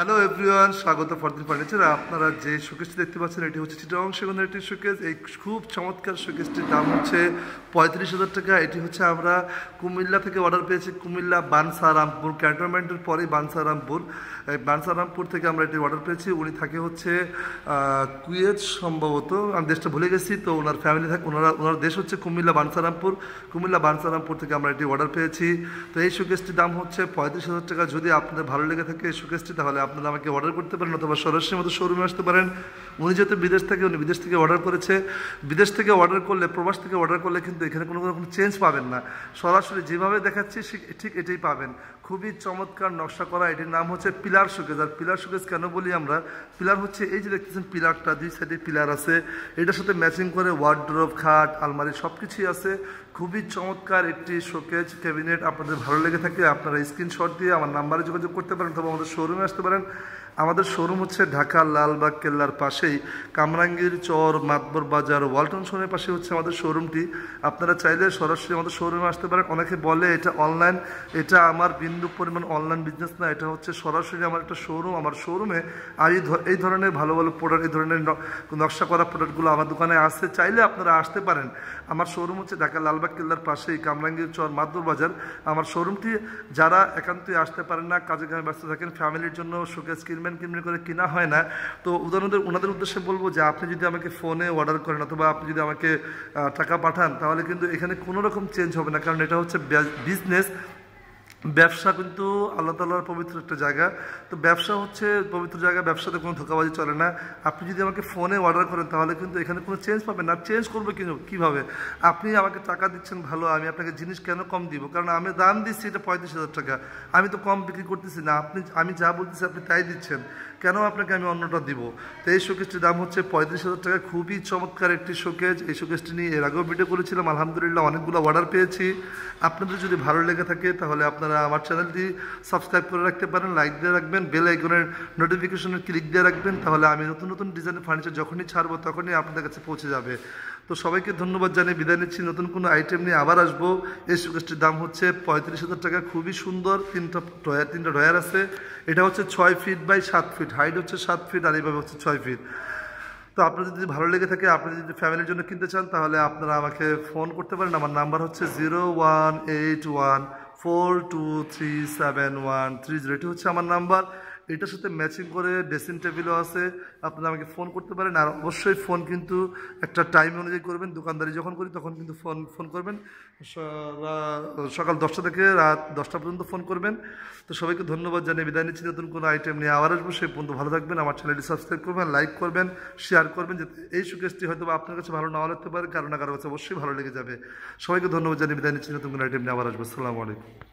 Hello everyone স্বাগত Fardin furniture আপনারা যে শোকেসটি দেখতে পাচ্ছেন, এটি হচ্ছে চিটাং সেগুনের একটি শোকেস এই খুব চমৎকার শোকেসটির দাম হচ্ছে পঁয়ত্রিশ হাজার টাকা। এটি হচ্ছে আমরা কুমিল্লা থেকে অর্ডার পেয়েছি কুমিল্লা বানসারামপুর ক্যান্টনমেন্টের পরে বানসারামপুর। এই বানসারামপুর থেকে আমরা এটি অর্ডার পেয়েছি। উনি থাকে হচ্ছে কুয়েত সম্ভবত। আমি দেশটা ভুলে গেছি, তো ওনার ফ্যামিলি থাকে ওনারা ওনার দেশ হচ্ছে কুমিল্লা বানসারামপুর। কুমিল্লা বানসারামপুর থেকে আমরা এটি অর্ডার পেয়েছি। তো এই শোকেসটির দাম হচ্ছে পঁয়ত্রিশ হাজার টাকা। যদি আপনাদের ভালো লেগে থাকে এই শোকেসটি তাহলে আপনারা আমাকে অর্ডার করতে পারেন অথবা সরাসরি মতো শোরুমে আসতে পারেন। উনি যেহেতু বিদেশ থেকে, উনি বিদেশ থেকে অর্ডার করেছে। বিদেশ থেকে অর্ডার করলে, প্রবাস থেকে অর্ডার করলে কিন্তু এখানে কোনো রকম চেঞ্জ পাবেন না। সরাসরি যেভাবে দেখাচ্ছি ঠিক এটাই পাবেন। খুবই চমৎকার নকশা করা, এটির নাম হচ্ছে পিলার শোকেজ আর পিলার শোকেজ কেন বলি আমরা? পিলার হচ্ছে এই যে দেখতেছেন পিলারটা দুই সাইডে পিলার আছে। এটার সাথে ম্যাচিং করে ওয়ার্ড্রোভ খাট, আলমারি সব কিছুই আছে। খুবই চমৎকার একটি শোকেজ ক্যাবিনেট আপনাদের ভালো লেগে থাকে আপনারা স্ক্রিনশট দিয়ে আমার নাম্বারে যোগাযোগ করতে পারেন অথবা আমাদের শোরুমে আসতে পারেন। построен আমাদের শোরুম হচ্ছে ঢাকা, লালবাগ, কেল্লার পাশেই। কামরাঙ্গীর চর, মাতবর বাজার, ওয়ালটন শোরুমের পাশে হচ্ছে আমাদের শোরুমটি আপনারা চাইলে সরাসরি আমাদের শোরুমে আসতে পারেন। অনেকে বলে এটা অনলাইন এটা আমার বিন্দু পরিমাণ অনলাইন বিজনেস না, এটা হচ্ছে সরাসরি আমার একটা শোরুম আমার শোরুমে আর এই ধরনের ভালো ভালো প্রোডাক্ট এই ধরনের নকশা করা প্রোডাক্টগুলো আমার দোকানে আসতে চাইলে আপনারা আসতে পারেন। আমার শোরুম হচ্ছে ঢাকা, লালবাগ, কেল্লার পাশেই, কামরাঙ্গীর চর, মাতবর বাজার। আমার শোরুমটি যারা একান্তই আসতে পারেন না, কাজে কামে ব্যস্ত থাকেন ফ্যামিলির জন্য শোকেস কিনবেন। কিনবেন করে কেনা হয় না। তো উদাহরণদের ওনাদের উদ্দেশ্যে বলব যে আপনি যদি আমাকে ফোনে অর্ডার করেন অথবা আপনি যদি আমাকে টাকা পাঠান, তাহলে কিন্তু এখানে কোনো রকম চেঞ্জ হবে না। কারণ এটা হচ্ছে বিজনেস ব্যবসা কিন্তু আল্লাহ তাল্লাহর পবিত্র একটা জায়গা। তো ব্যবসা হচ্ছে পবিত্র জায়গা, ব্যবসাতে কোনো ধোকাবাজি চলে না। আপনি যদি আমাকে ফোনে অর্ডার করেন, তাহলে কিন্তু এখানে কোনো চেঞ্জ পাবেন না। চেঞ্জ করব কিন্তু কীভাবে? আপনি আমাকে টাকা দিচ্ছেন ভালো, আমি আপনাকে জিনিস কেন কম দিব? কারণ আমি দাম দিচ্ছি, এটা পঁয়ত্রিশ হাজার টাকা। আমি তো কম বিক্রি করতেছি না। আপনি, আমি যা বলতেছি আপনি তাই দিচ্ছেন। কেন আপনাকে আমি অন্যটা দিব? তো এই শোকেসটির দাম হচ্ছে পঁয়ত্রিশ হাজার টাকা। খুবই চমৎকার একটি শোকেজ এই শোকেসটি নিয়ে এর আগেও ভিডিও করেছিলাম। আলহামদুলিল্লাহ অনেকগুলো অর্ডার পেয়েছি। আপনাদের যদি ভালো লেগে থাকে, তাহলে আপনারা আমার চ্যানেলটি সাবস্ক্রাইব করে রাখতে পারেন, লাইক দিয়ে রাখবেন, বেল আইকনের নোটিফিকেশনের ক্লিক দিয়ে রাখবেন, তাহলে আমি নতুন নতুন ডিজাইনের ফার্নিচার যখনই ছাড়বো তখনই আপনাদের কাছে পৌঁছে যাবে। তো সবাইকে ধন্যবাদ জানিয়ে বিদায় নিচ্ছি। নতুন কোনো আইটেম নিয়ে আবার আসব। এই শোকেসটির দাম হচ্ছে পঁয়ত্রিশ হাজার টাকা, খুবই সুন্দর। তিনটা ডয়ার তিনটা ডয়ার আছে। এটা হচ্ছে ছয় ফিট বাই সাত ফিট হাইট হচ্ছে সাত ফিট আর এইভাবে হচ্ছে ছয় ফিট তো আপনার যদি ভালো লেগে থাকে, আপনি যদি ফ্যামিলির জন্য কিনতে চান, তাহলে আপনারা আমাকে ফোন করতে পারেন। আমার নাম্বার হচ্ছে zero one eight one four two three seven one three zero এটি হচ্ছে আমার নাম্বার। এটার সাথে ম্যাচিং করে ড্রেসিং টেবিলও আছে। আপনারা আমাকে ফোন করতে পারেন। আর অবশ্যই ফোন কিন্তু একটা টাইম অনুযায়ী করবেন। দোকানদারি যখন করি তখন কিন্তু ফোন ফোন করবেন। সকাল দশটা থেকে রাত দশটা পর্যন্ত ফোন করবেন। তো সবাইকে ধন্যবাদ জানিয়ে বিদায় নিচ্ছি। নতুন কোনো আইটেম নিয়ে আবার আসব। সেই পর্যন্ত ভালো থাকবেন, আমার চ্যানেলটি সাবস্ক্রাইব করবেন লাইক করবেন শেয়ার করবেন, যাতে এই সুকেশটি হয়তো আপনার কাছে ভালো নাও লাগতে পারে। কারও না কারও কাছে অবশ্যই ভালো লেগে যাবে। সবাইকে ধন্যবাদ জানিয়ে বিদায় নিচ্ছি। নতুন কোনো আইটেম নিয়ে আবার আসব। আসসালামু আলাইকুম।